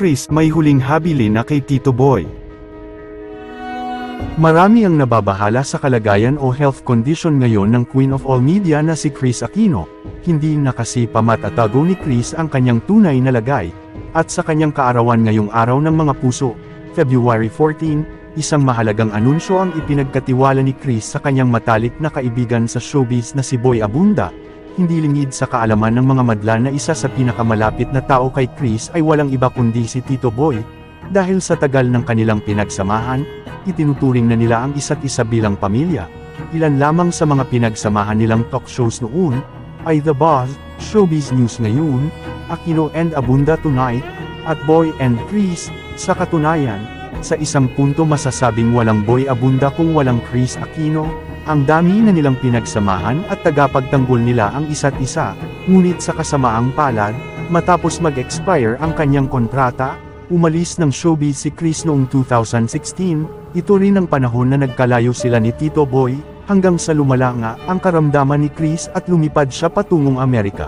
Chris may huling habili na kay Tito Boy. Marami ang nababahala sa kalagayan o health condition ngayon ng Queen of All Media na si Chris Aquino. Hindi na kasi pamatatago ni Chris ang kanyang tunay na lagay. At sa kanyang kaarawan ngayong araw ng mga puso, February 14, isang mahalagang anunsyo ang ipinagkatiwala ni Chris sa kanyang matalik na kaibigan sa showbiz na si Boy Abunda. Hindi lingid sa kaalaman ng mga madla na isa sa pinakamalapit na tao kay Chris ay walang iba kundi si Tito Boy. Dahil sa tagal ng kanilang pinagsamahan, itinuturing na nila ang isa't isa bilang pamilya. Ilan lamang sa mga pinagsamahan nilang talk shows noon, ay The Boss, Showbiz News Ngayon, Aquino and Abunda Tonight, at Boy and Chris, sa katunayan, sa isang punto masasabing walang Boy Abunda kung walang Chris Aquino, ang dami na nilang pinagsamahan at tagapagtanggol nila ang isa't isa, ngunit sa kasamaang palad, matapos mag-expire ang kanyang kontrata, umalis ng showbiz si Chris noong 2016, ito rin ang panahon na nagkalayo sila ni Tito Boy, hanggang sa lumala nga ang karamdaman ni Chris at lumipad siya patungong Amerika.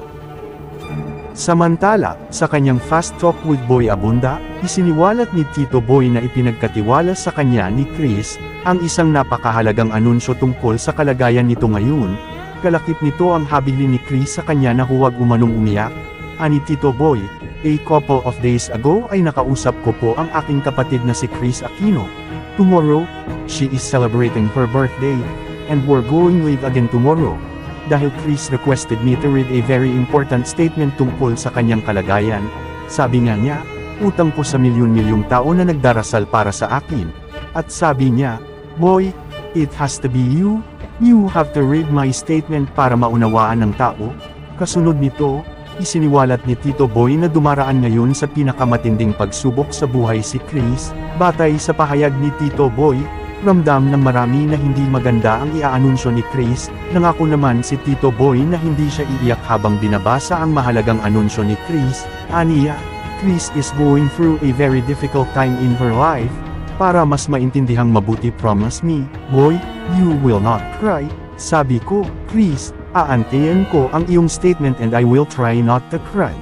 Samantala, sa kanyang Fast Talk with Boy Abunda, isiniwalat ni Tito Boy na ipinagkatiwala sa kanya ni Chris, ang isang napakahalagang anunsyo tungkol sa kalagayan nito ngayon. Kalakip nito ang habili ni Chris sa kanya na huwag umanong umiyak. Ani Tito Boy, a couple of days ago ay nakausap ko po ang aking kapatid na si Chris Aquino. Tomorrow, she is celebrating her birthday, and we're going live again tomorrow dahil Chris requested me to read a very important statement tungkol sa kanyang kalagayan. Sabi nga niya, utang ko sa milyon-milyong tao na nagdarasal para sa akin. At sabi niya, Boy, it has to be you, you have to read my statement para maunawaan ng tao. Kasunod nito, isiniwalat ni Tito Boy na dumaraan ngayon sa pinakamatinding pagsubok sa buhay si Chris, batay sa pahayag ni Tito Boy, Ramdam ng marami na hindi maganda ang iaanunsyo ni Chris, nangako naman si Tito Boy na hindi siya iiyak habang binabasa ang mahalagang anunsyo ni Chris, aniya, Chris is going through a very difficult time in her life, para mas maintindihang mabuti promise me, boy, you will not cry, sabi ko, Chris, aantayin ko ang iyong statement and I will try not to cry.